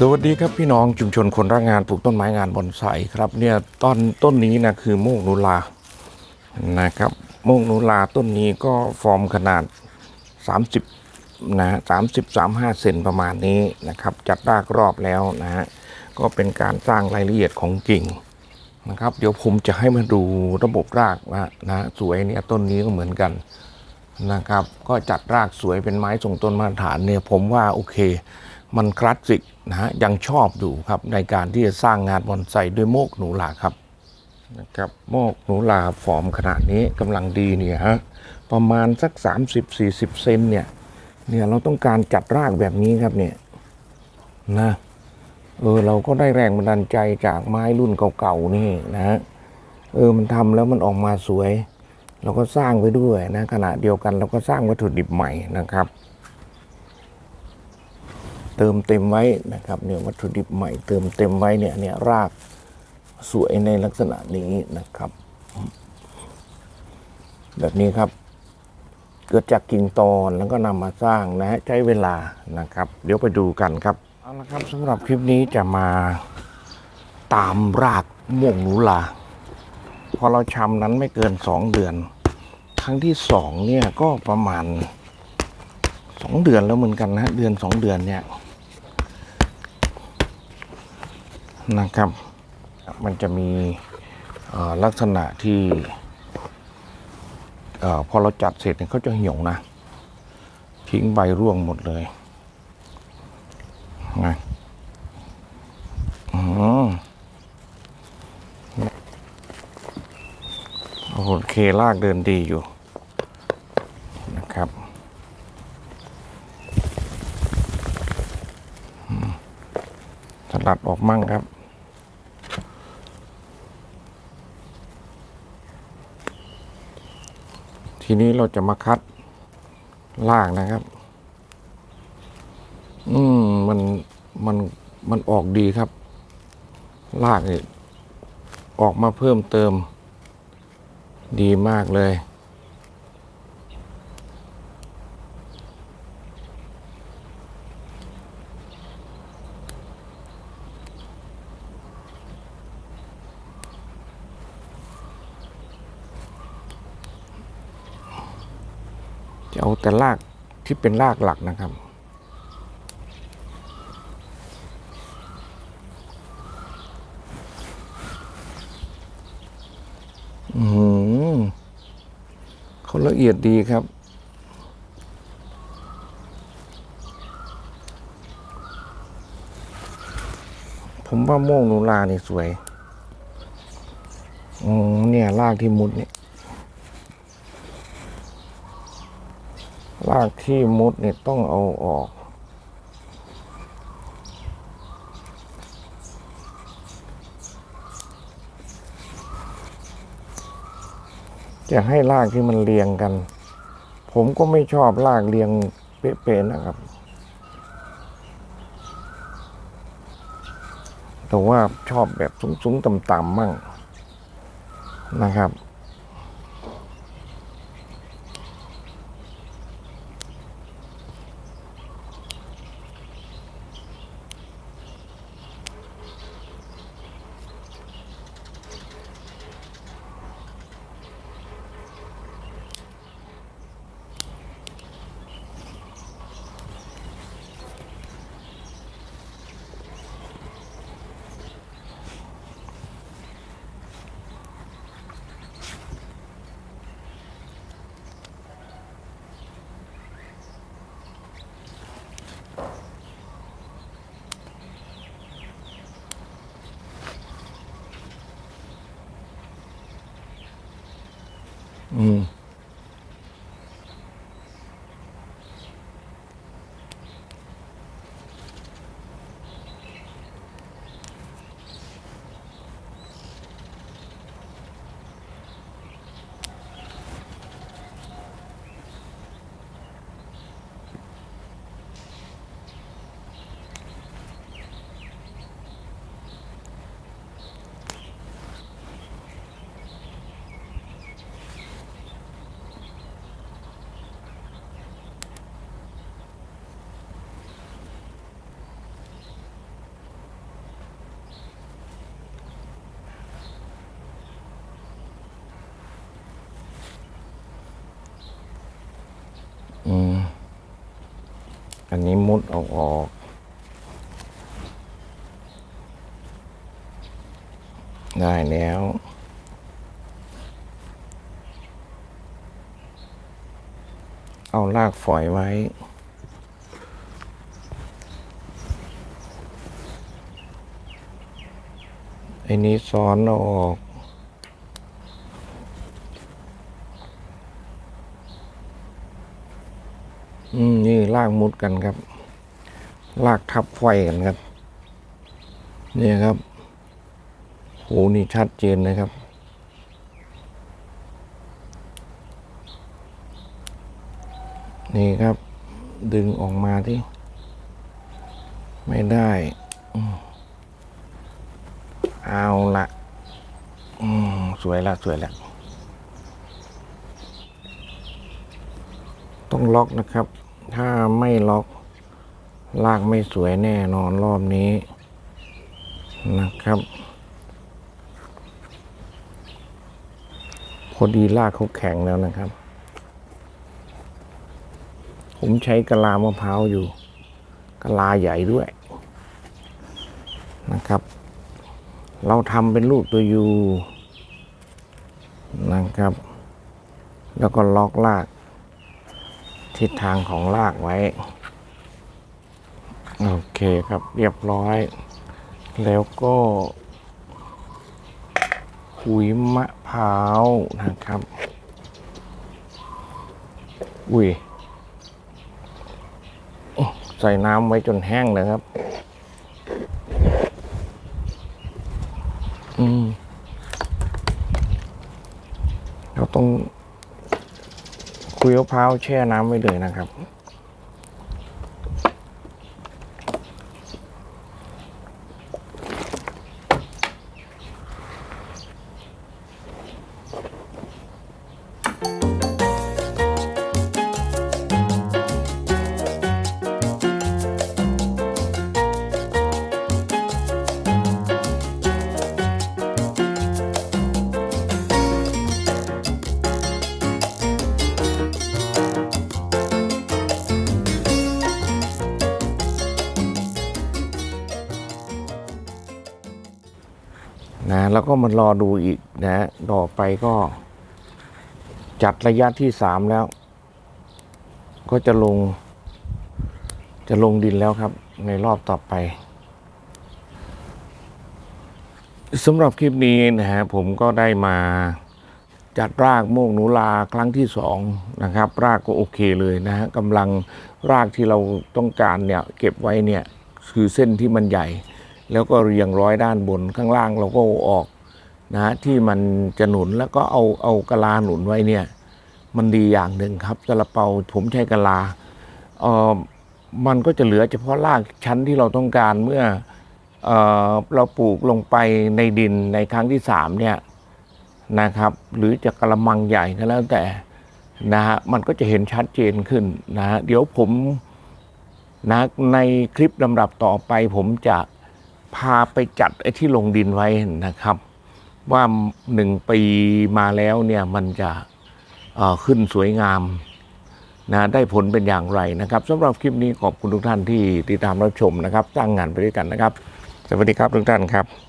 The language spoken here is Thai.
สวัสดีครับพี่น้องชุมชนคนรักงานปลูกต้นไม้งานบอนไซครับเนี่ยต้นต้นนี้นะคือโมกนุลานะครับโมกนุลาต้นนี้ก็ฟอร์มขนาด 30นะสามสิบสามห้าเซนประมาณนี้นะครับ จัดรากรอบแล้วนะฮะก็เป็นการสร้างรายละเอียดของกิ่งนะครับ เดี๋ยวผมจะให้มาดูระบบรากนะนะสวยเนี่ยต้นนี้ก็เหมือนกัน นะครับ ก็จัดรากสวยเป็นไม้ทรงต้นมาตรฐานเนี่ยผมว่าโอเค มันคลาสสิกนะฮะยังชอบอยู่ครับในการที่จะสร้างงานบอนไซด้วยโมกหนูหลาครับนะครับโมกหนูหลาฟอร์มขนาดนี้กำลังดีเนี่ยฮะประมาณสัก 30-40 เซนเนี่ยเนี่ยเราต้องการจัดรากแบบนี้ครับเนี่ยนะเออเราก็ได้แรงบันดาลใจจากไม้รุ่นเก่าๆนี่นะฮะเออมันทำแล้วมันออกมาสวย เราก็สร้างไปด้วยนะขณะเดียวกันเราก็สร้างวัตถุดิบใหม่นะครับ เติมเต็มไว้นะครับเนี่ยวัตถุดิบใหม่เติมเต็มไว้เนี่ยเนี่ยรากสวยในลักษณะนี้นะครับ แบบนี้ครับ เกิดจากกิ่งตอนแล้วก็นำมาสร้างนะใช้เวลานะครับ เดี๋ยวไปดูกันครับเอาละครับสำหรับคลิปนี้จะมาตามรากม่วงหนูลาพอเราชำนั้นไม่เกินสองเดือน ครั้งที่สองเนี่ยก็ประมาณสองเดือนแล้วเหมือนกันนะเดือนสองเดือนเนี่ยนะครับ มันจะมีลักษณะที่พอเราจัดเสร็จเนี่ยเขาจะเหี่ยวนะ ทิ้งใบร่วงหมดเลยนะอืมโอเคลากเดินดีอยู่นะครับอืม สลัดออกมั่งครับ ทีนี้เราจะมาคัดลากนะครับ อืมมันมันมันออกดีครับ ลากนี่ออกมาเพิ่มเติม ดีมากเลย จะเอาแต่รากที่เป็นรากหลักนะครับ อืมเขาละเอียดดีครับผมว่าโม่วงนูลานี่สวยอืมเนี่ยรากที่มุดเนี่ย รากที่มุดเนี่ยต้องเอาออก จะให้รากที่มันเรียงกัน ผมก็ไม่ชอบรากเรียงเป๊ะๆนะครับ แต่ว่าชอบแบบสูงๆต่ำๆมั่งนะครับ อื อันนี้มุดเอาออกได้แล้ว เอาลากฝอยไว้ ไอ้นี้ซ้อนเอาออก อืมนี่ลากมุดกันครับ ลากทับไฟกันครับ นี่ครับโหนี่ชัดเจนนะครับ นี่ครับ ดึงออกมาที่ ไม่ได้เอาละสวยละสวยละ ต้องล็อกนะครับ ถ้าไม่ล็อกลากไม่สวยแน่นอนรอบนี้นะครับ พอดีลากเขาแข็งแล้วนะครับ ผมใช้กะลามะพร้าวอยู่กะลาใหญ่ด้วยนะครับ เราทำเป็นลูกตัวยูนะครับ แล้วก็ล็อกลาก ทิศทางของลากไว้ โอเคครับเรียบร้อย แล้วก็ขุยมะพร้าวนะครับ อุ้ย ใส่น้ำไว้จนแห้งเลยครับ อืมเราต้อง คุยมะพร้าวแช่น้ำไว้เลยนะครับ นะแล้วก็มารอดูอีกนะต่อไปก็ จัดระยะที่สามแล้ว ก็จะลง จะลงดินแล้วครับ ในรอบต่อไปสำหรับคลิปนี้นะฮะผมก็ได้มาจัดรากโมกหนูลาครั้งที่สองนะครับ รากก็โอเคเลยนะฮะกำลังรากที่เราต้องการเนี่ย เก็บไว้เนี่ย คือเส้นที่มันใหญ่ แล้วก็เรียงร้อยด้านบนข้างล่างเราก็อออกนะฮะที่มันจะหนุนแล้วก็เอาเอากะลาหนุนไว้เนี่ย มันดีอย่างหนึ่งครับซาลาเปาผมใช้กะลาเออมันก็จะเหลือเฉพาะรากชั้นที่เราต้องการเมื่อเออเราปลูกลงไปในดินในครั้งที่สามเนี่ยนะครับ หรือจะกระมังใหญ่ก็แล้วแต่นะฮะมันก็จะเห็นชัดเจนขึ้นนะฮะเดี๋ยวผมนะในคลิปลำดับต่อไปผมจะ พาไปจัดไอ้ที่ลงดินไว้นะครับ ว่าหนึ่งปีมาแล้วเนี่ยมันจะขึ้นสวยงามนะได้ผลเป็นอย่างไรนะครับสำหรับคลิปนี้ขอบคุณทุกท่านที่ติดตามรับชมนะครับสร้างงานไปด้วยกันนะครับ สวัสดีครับทุกท่านครับ